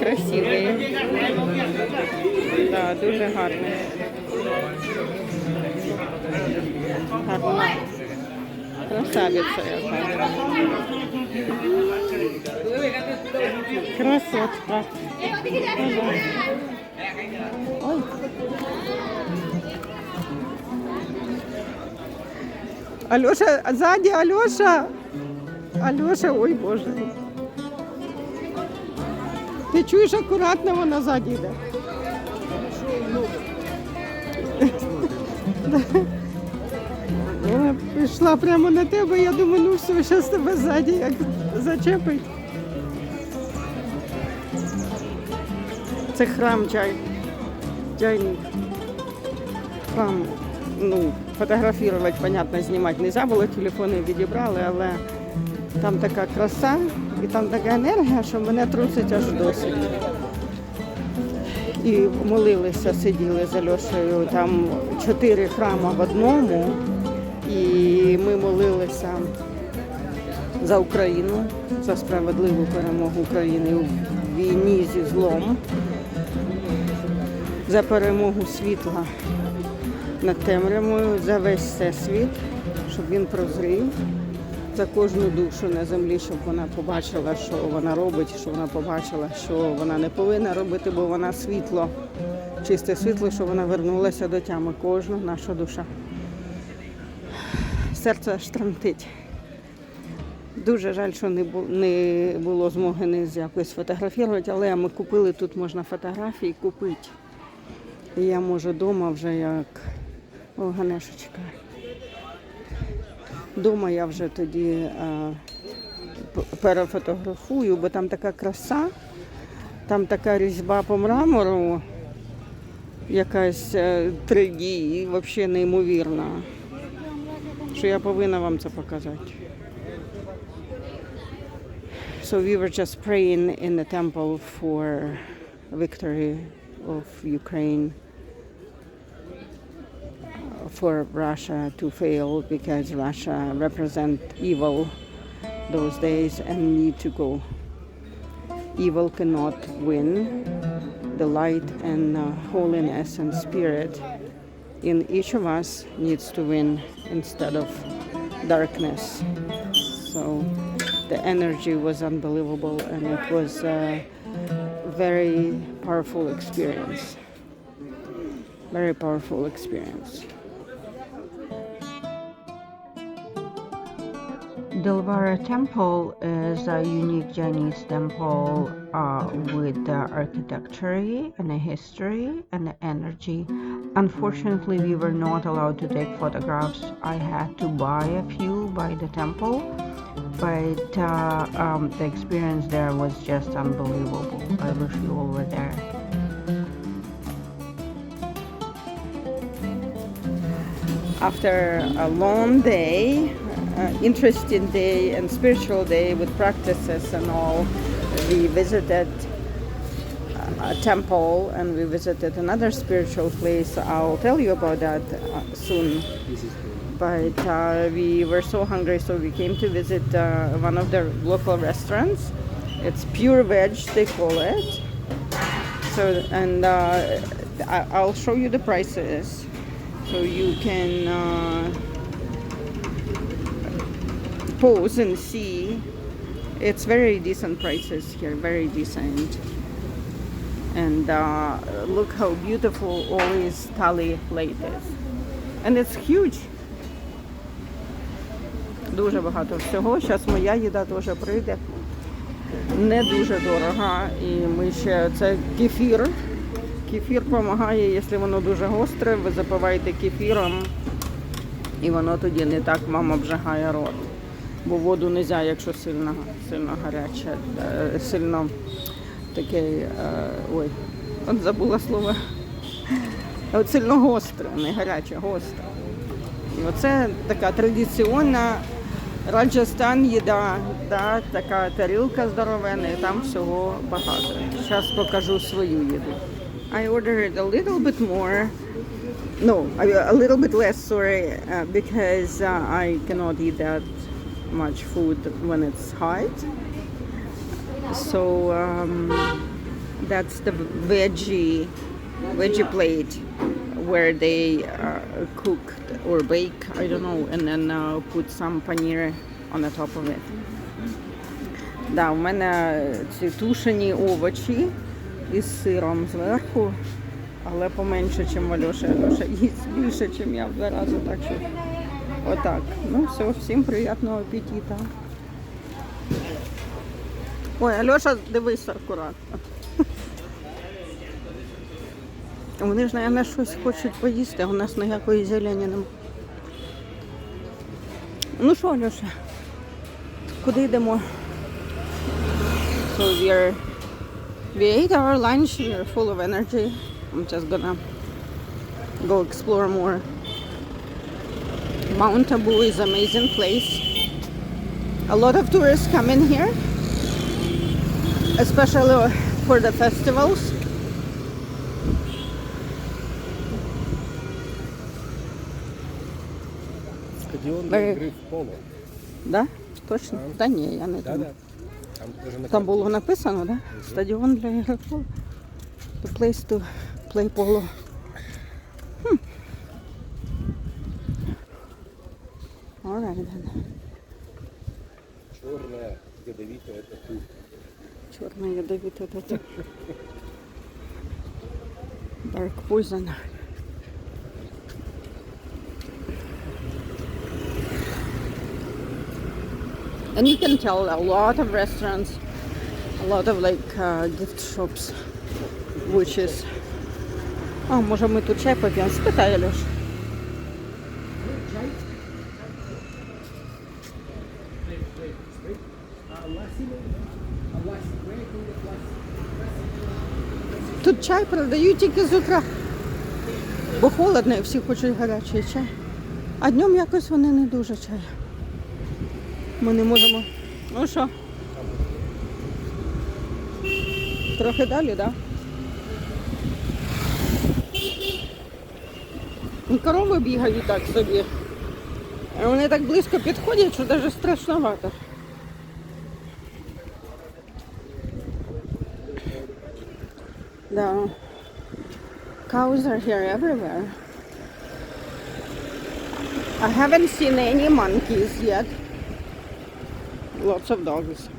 Красиві. Да, дуже гарно. Гарна. Красавиця яка. Красотка. Ой. Алеша, сзади Алеша. Алеша, ой Боже. Ти чуєш, акуратно вона ззаді йде. Вона пішла прямо на тебе, я думаю, ну все, зараз тебе ззаді як зачепить. Це храм чай. Чайник. Храм. Ну, фотографувати, понятно, знімати не можна було, телефони відібрали, але там така краса і там така енергія, що мене трусить аж досить. І молилися, сиділи з Альошею. Там чотири храми в одному. І ми молилися за Україну, за справедливу перемогу України у війні зі злом, за перемогу світла над темрявою, за весь всесвіт, щоб він прозрів за кожну душу на землі, щоб вона побачила, що вона робить, щоб вона побачила, що вона не повинна робити, бо вона світло, чисте світло, що вона вернулася до тями. Кожна наша душа. Серце аж тремтить. Дуже жаль, що не було змоги не якось фотографувати, але ми купили тут можна фотографії купити. І я можу вдома вже як О, Ганешечка. Дома я вже тоді е, перефотографую, бо там така краса, там така різьба по мрамору, якась е, 3D, і взагалі неймовірна. Що я повинна вам це показати. So we were just praying in the temple for victory of Ukraine. For Russia to fail because Russia represent evil those days and need to go. Evil cannot win. The light and uh, holiness and spirit in each of us needs to win instead of darkness. So the energy was unbelievable and it was a very powerful experience. Very powerful experience. Dilwara Temple is a unique Chinese temple uh, with the architecture and the history and the energy. Unfortunately, we were not allowed to take photographs. I had to buy a few by the temple, but uh, um, the experience there was just unbelievable. I wish you all were there. after a long day, interesting day and spiritual day with practices and all, we visited a temple and we visited another spiritual place. I'll tell you about that uh, soon. But uh, we were so hungry, so we came to visit uh, one of the local restaurants. It's pure veg, they call it. So, and uh, I'll show you the prices so you can pause and see. It's very decent prices here, very decent. And uh, look how beautiful all this thali plate is. And it's huge. Дуже багато всього. Зараз моя їда теж прийде. Не дуже дорога. І ми ще це кефір. Кефір допомагає, якщо воно дуже гостре, ви запиваєте кефіром, і воно тоді не так вам обжигає рот. Бо воду не можна, якщо сильно, сильно гаряче, е, сильно таке, е, ой, от забула слово. От сильно гостре, не гаряче, гостре. І оце така традиційна Раджастан їда, да, така тарілка здоровена, і там всього багато. Зараз покажу свою їду. I ordered a little bit more. No, a little bit less, sorry, uh, because uh, I cannot eat that much food when it's hot. So um, that's the veggie veggie plate where they uh, cook or bake, I don't know, and then uh, put some paneer on the top of it. Да, у мене ці тушені овочі із сиром зверху, але поменше, ніж в Альоші. Альоша їсть більше, ніж я в два рази. Так що отак. Ну все, всім приємного апетита. Ой, Альоша, дивись акуратно. Вони ж, мабуть, щось хочуть поїсти, а у нас ніякої зелені немає. Ну що, Альоша, куди йдемо? So we are, we ate our lunch, we are full of energy. I'm just gonna go explore more. Mount Abu is amazing place. A lot of tourists come in here, especially for the festivals. Стадіон Ви- для гри в поло. Да? Точно? Та ні, я не Да, думаю. да. Там даже на Там карті. було написано, да? Стадіон для ігри поло. The place to play polo. All right then. Чорне, ядовіте, це тут. Чорний ядовитий тут. Dark poison. And you can tell a lot of restaurants, a lot of like uh, gift shops, which is. А, може ми тут чай поп'ємо? Спитай, Альош. Тут чай продають тільки з утра. Бо холодно і всі хочуть гарячий чай. А днем якось вони не дуже чай. Ми не можемо. Ну що? Трохи далі, так? Да? Корови бігають так собі. Вони так близько підходять, що навіть страшновато. The cows are here everywhere. I haven't seen any monkeys yet. Lots of dogs.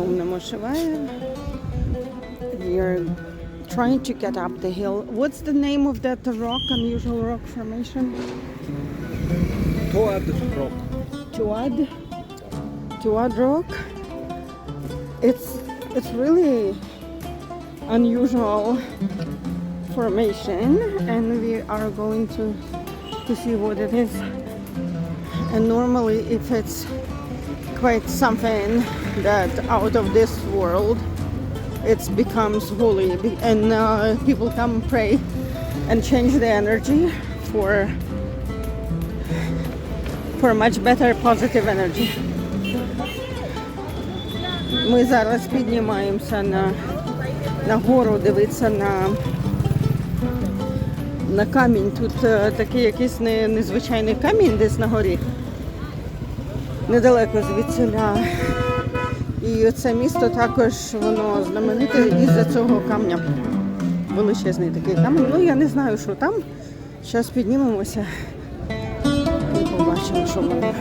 Om Namah Shivaya. We are trying to get up the hill. What's the name of that rock, unusual rock formation? Toad Rock. Toad? Toad Rock. It's, it's really unusual formation and we are going to to see what it is and normally if it's quite something that out of this world it becomes holy Be- and uh, people come pray and change the energy for for much better positive energy. Ми зараз піднімаємося на, на гору дивитися на, на камінь. Тут е, такий якийсь не, незвичайний камінь десь на горі. Недалеко звідсіля. І це місто також воно знамените із-за цього камня. Величезний такий камінь. Ну я не знаю, що там. Зараз піднімемося і Побачимо, що вони